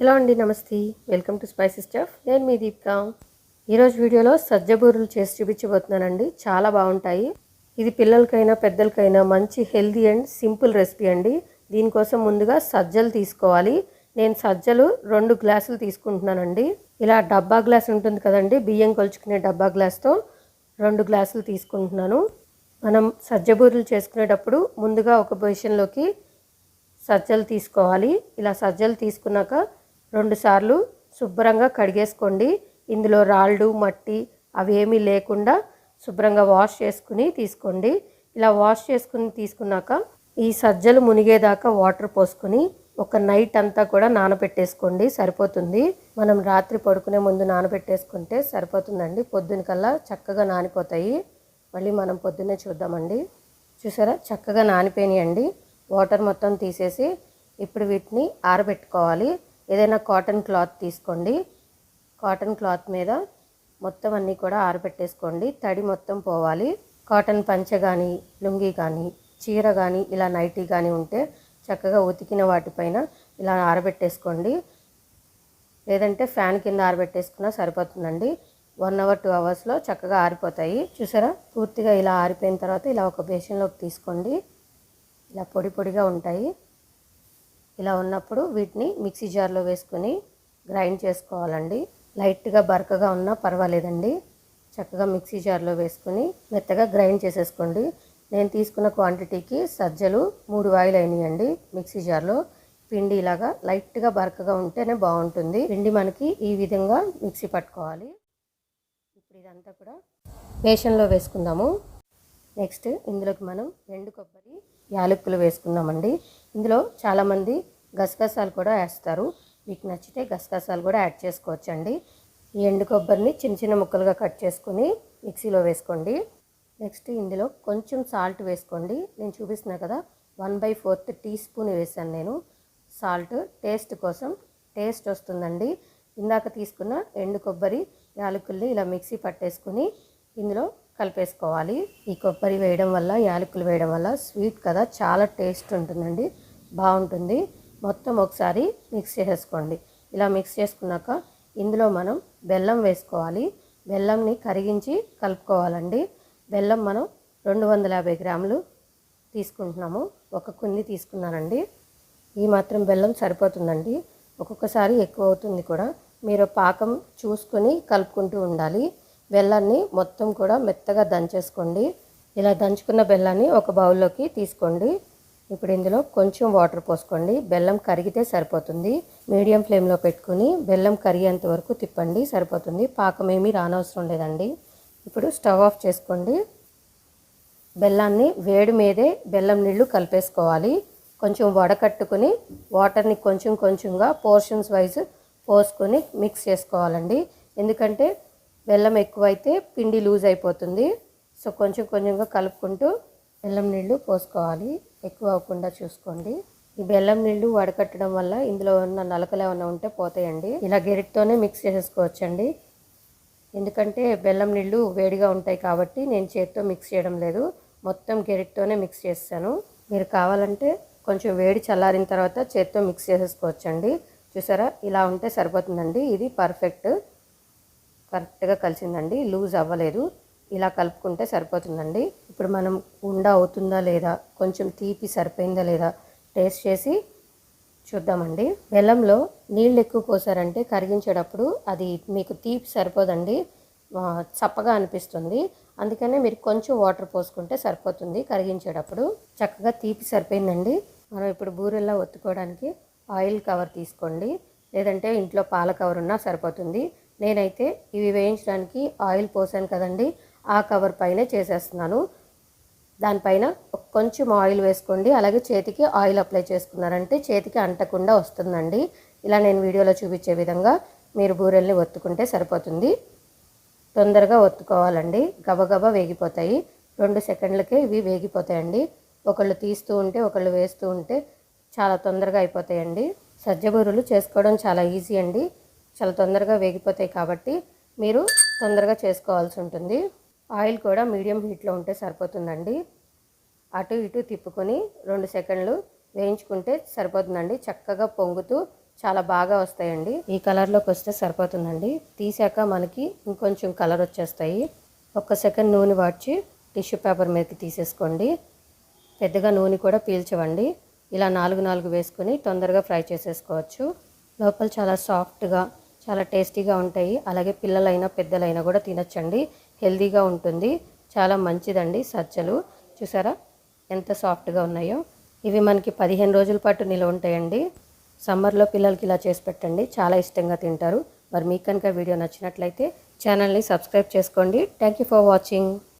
Hello అండి నమస్తే welcome to spicy stuff. నేను మీ దీప్త. ఈరోజు వీడియోలో సజ్జ బూరెలు చేసి చూపించబోతున్నానండి. చాలా బాగుంటాయి. ఇది పిల్లలకైనా పెద్దలకైనా మంచి హెల్దీ అండ్ సింపుల్ రెసిపీ అండి. దీనికోసం ముందుగా సజ్జలు తీసుకోవాలి. నేను సజ్జలు రెండు గ్లాసులు తీసుకుంటున్నానండి. ఇలా డబ్బా గ్లాస్ ఉంటుంది కదండి బియ్యం కొలుచుకునే డబ్బా గ్లాస్తో రెండు గ్లాసులు తీసుకుంటున్నాను. మనం సజ్జ బూరెలు చేసుకునేటప్పుడు ముందుగా ఒక పొజిషన్లోకి సజ్జలు తీసుకోవాలి. ఇలా సజ్జలు తీసుకున్నాక రెండుసార్లు శుభ్రంగా కడిగేసుకోండి. ఇందులో రాళ్ళు మట్టి అవేమీ లేకుండా శుభ్రంగా వాష్ చేసుకుని తీసుకోండి. ఇలా వాష్ చేసుకుని తీసుకున్నాక ఈ సజ్జలు మునిగేదాకా వాటర్ పోసుకొని ఒక నైట్ అంతా కూడా నానబెట్టేసుకోండి. సరిపోతుంది. మనం రాత్రి పడుకునే ముందు నానబెట్టేసుకుంటే సరిపోతుందండి. పొద్దునకల్లా చక్కగా నానిపోతాయి. మళ్ళీ మనం పొద్దున్నే చూద్దామండి. చూసారా? చక్కగా నానిపోయినాయండి. వాటర్ మొత్తం తీసేసి ఇప్పుడు వీటిని ఆరబెట్టుకోవాలి. ఏదైనా కాటన్ క్లాత్ తీసుకోండి. కాటన్ క్లాత్ మీద మొత్తం అన్నీ కూడా ఆరబెట్టేసుకోండి. తడి మొత్తం పోవాలి. కాటన్ పంచ కానీ లుంగి కానీ చీర కానీ ఇలా నైటీ కానీ ఉంటే చక్కగా ఉతికిన వాటిపైన ఇలా ఆరబెట్టేసుకోండి. లేదంటే ఫ్యాన్ కింద ఆరబెట్టేసుకున్నా సరిపోతుందండి. వన్ అవర్ టూ అవర్స్లో చక్కగా ఆరిపోతాయి. చూసారా? పూర్తిగా ఇలా ఆరిపోయిన తర్వాత ఇలా ఒక బేషన్లోకి తీసుకోండి. ఇలా పొడి పొడిగా ఉంటాయి. ఇలా ఉన్నప్పుడు వీటిని మిక్సీ జార్లో వేసుకొని గ్రైండ్ చేసుకోవాలండి. లైట్గా బరకగా ఉన్నా పర్వాలేదండి. చక్కగా మిక్సీ జార్లో వేసుకొని మెత్తగా గ్రైండ్ చేసేసుకోండి. నేను తీసుకున్న క్వాంటిటీకి సజ్జలు మూడు వాయిలు అయినాయండి మిక్సీ జార్లో. పిండి ఇలాగా లైట్గా బరకగా ఉంటేనే బాగుంటుంది. పిండి మనకి ఈ విధంగా మిక్సీ పట్టుకోవాలి. ఇప్పుడు ఇదంతా కూడా బేషన్లో వేసుకుందాము. నెక్స్ట్ ఇందులోకి మనం ఎండు కొబ్బరి యాలక్కులు వేసుకుందామండి. ఇందులో చాలామంది గసగసాలు కూడా వేస్తారు. మీకు నచ్చితే గసగసాలు కూడా యాడ్ చేసుకోవచ్చండి. ఈ ఎండు కొబ్బరిని చిన్న చిన్న ముక్కలుగా కట్ చేసుకుని మిక్సీలో వేసుకోండి. నెక్స్ట్ ఇందులో కొంచెం సాల్ట్ వేసుకోండి. నేను చూపిస్తున్నా కదా one by fourth teaspoon వేసాను నేను. సాల్ట్ టేస్ట్ కోసం టేస్ట్ వస్తుందండి. ఇందాక తీసుకున్న ఎండు కొబ్బరి యాలకుల్ని ఇలా మిక్సీ పట్టేసుకుని ఇందులో కలిపేసుకోవాలి. ఈ కొబ్బరి వేయడం వల్ల యాలకులు వేయడం వల్ల స్వీట్ కదా చాలా టేస్ట్ ఉంటుందండి. బాగుంటుంది. మొత్తం ఒకసారి మిక్స్ చేసేసుకోండి. ఇలా మిక్స్ చేసుకున్నాక ఇందులో మనం బెల్లం వేసుకోవాలి. బెల్లంని కరిగించి కలుపుకోవాలండి. బెల్లం మనం రెండు వందల యాభై గ్రాములు తీసుకుంటున్నాము. ఒక కుంది తీసుకున్నానండి. ఈ మాత్రం బెల్లం సరిపోతుందండి. ఒక్కొక్కసారి ఎక్కువ అవుతుంది కూడా. మీరు పాకం చూసుకొని కలుపుకుంటూ ఉండాలి. బెల్లాన్ని మొత్తం కూడా మెత్తగా దంచేసుకోండి. ఇలా దంచుకున్న బెల్లాన్ని ఒక బౌల్లోకి తీసుకోండి. ఇప్పుడు ఇందులో కొంచెం వాటర్ పోసుకోండి. బెల్లం కరిగితే సరిపోతుంది. మీడియం ఫ్లేమ్లో పెట్టుకుని బెల్లం కరిగేంత వరకు తిప్పండి. సరిపోతుంది. పాకం ఏమీ రానవసరం లేదండి. ఇప్పుడు స్టవ్ ఆఫ్ చేసుకోండి. బెల్లాన్ని వేడి మీదే బెల్లం నీళ్ళు కలిపేసుకోవాలి. కొంచెం వడకట్టుకుని వాటర్ని కొంచెం కొంచెంగా పోర్షన్స్ వైజ్ పోసుకొని మిక్స్ చేసుకోవాలండి. ఎందుకంటే బెల్లం ఎక్కువైతే పిండి లూజ్ అయిపోతుంది. సో కొంచెం కొంచెంగా కలుపుకుంటూ బెల్లం నీళ్ళు పోసుకోవాలి. ఎక్కువ అవ్వకుండా చూసుకోండి. ఈ బెల్లం నీళ్ళు వడకట్టడం వల్ల ఇందులో ఉన్న నలకలు ఏమైనా ఉంటే పోతాయండి. ఇలా గెరిటితోనే మిక్స్ చేసేసుకోవచ్చండి ఎందుకంటే బెల్లం నీళ్ళు వేడిగా ఉంటాయి కాబట్టి నేను చేతితో మిక్స్ చేయడం లేదు. మొత్తం గెరిటితోనే మిక్స్ చేస్తాను. మీరు కావాలంటే కొంచెం వేడి చల్లారిన తర్వాత చేతితో మిక్స్ చేసేసుకోవచ్చండి. చూసారా? ఇలా ఉంటే సరిపోతుందండి. ఇది పర్ఫెక్ట్. కరెక్ట్గా కలిసిందండి లూజ్ అవ్వలేదు. ఇలా కలుపుకుంటే సరిపోతుందండి. ఇప్పుడు మనం ఉండ అవుతుందా లేదా కొంచెం తీపి సరిపోయిందా లేదా టేస్ట్ చేసి చూద్దామండి. బెల్లంలో నీళ్ళు ఎక్కువ పోసారంటే కరిగించేటప్పుడు అది మీకు తీపి సరిపోదండి. చప్పగా అనిపిస్తుంది. అందుకనే మీరు కొంచెం వాటర్ పోసుకుంటే సరిపోతుంది కరిగించేటప్పుడు. చక్కగా తీపి సరిపోయిందండి. మనం ఇప్పుడు బూరెల్లా ఒత్తుకోవడానికి ఆయిల్ కవర్ తీసుకోండి. లేదంటే ఇంట్లో పాల కవర్ ఉన్నా సరిపోతుంది. నేనైతే ఇవి వేయించడానికి ఆయిల్ పోసాను కదండి ఆ కవర్ పైనే చేసేస్తున్నాను. దానిపైన కొంచెం ఆయిల్ వేసుకోండి అలాగే చేతికి ఆయిల్ అప్లై చేసుకున్నారంటే చేతికి అంటకుండా వస్తుందండి. ఇలా నేను వీడియోలో చూపించే విధంగా మీరు బూరెల్ని ఒత్తుకుంటే సరిపోతుంది. తొందరగా ఒత్తుకోవాలండి. గబగబా వేగిపోతాయి. రెండు సెకండ్లకే ఇవి వేగిపోతాయండి. ఒకళ్ళు తీస్తూ ఉంటే ఒకళ్ళు వేస్తూ ఉంటే చాలా తొందరగా అయిపోతాయండి. సజ్జ బూరెలు చేసుకోవడం చాలా ఈజీ అండి. చాలా తొందరగా వేగిపోతాయి కాబట్టి మీరు తొందరగా చేసుకోవాల్సి ఉంటుంది. ఆయిల్ కూడా మీడియం హీట్లో ఉంటే సరిపోతుందండి. అటు ఇటు తిప్పుకొని రెండు సెకండ్లు వేయించుకుంటే సరిపోతుందండి. చక్కగా పొంగుతూ చాలా బాగా వస్తాయండి. ఈ కలర్లోకి వస్తే సరిపోతుందండి. తీసాక మనకి ఇంకొంచెం కలర్ వచ్చేస్తాయి. ఒక్క సెకండ్ నూనె వాడ్చి టిష్యూ పేపర్ మీదకి తీసేసుకోండి. పెద్దగా నూనె కూడా పీల్చవండి. ఇలా నాలుగు నాలుగు వేసుకొని తొందరగా ఫ్రై చేసేసుకోవచ్చు. లోపల చాలా సాఫ్ట్గా చాలా టేస్టీగా ఉంటాయి. అలాగే పిల్లలైనా పెద్దలైనా కూడా తినచ్చండి. హెల్తీగా ఉంటుంది. చాలా మంచిదండి సజ్జలు. చూసారా? ఎంత సాఫ్ట్గా ఉన్నాయో. ఇవి మనకి పదిహేను రోజుల పాటు నిల్వ ఉంటాయండి. సమ్మర్లో పిల్లలకి ఇలా చేసి పెట్టండి. చాలా ఇష్టంగా తింటారు. మరి మీకు కనుక వీడియో నచ్చినట్లయితే ఛానల్ని సబ్స్క్రైబ్ చేసుకోండి. Thank you for watching.